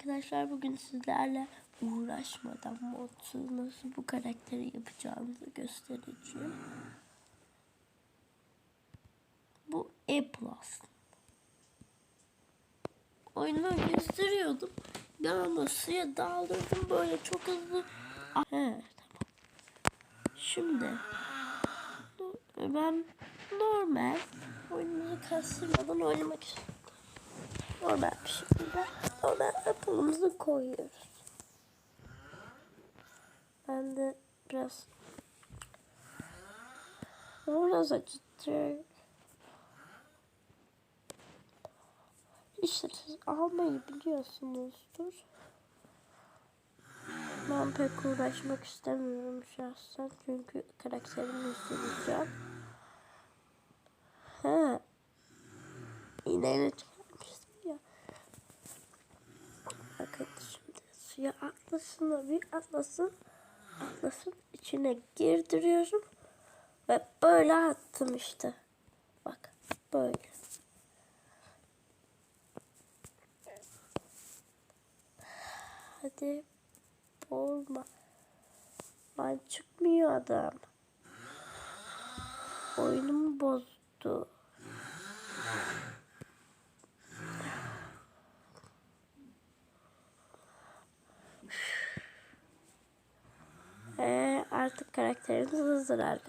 arkadaşlar bugün sizlerle uğraşmadan modsuz nasıl bu karakteri yapacağımızı göstereceğim. Bu E Plus. Oyunu gezdiriyordum. Bir anda suya daldırdım böyle çok hızlı. Ah, He, tamam. Şimdi ben normal oyunumuzu kastırmadan oynamak istiyorum bir şekilde normal apple'ımızı koyuyoruz. Ben de biraz biraz acıtıyor. İşte siz almayı biliyorsunuzdur. Ben pek uğraşmak istemiyorum şahsen çünkü karakterimi üzüleceğim. He. İğneyle şimdi suya atlasın bir atlasın. Atlasın içine girdiriyorum. Ve böyle attım işte. Bak böyle. Hadi olma. Lan çıkmıyor adam. Oyunumu bozdu. Ee, artık karakterimiz hazır arkadaşlar.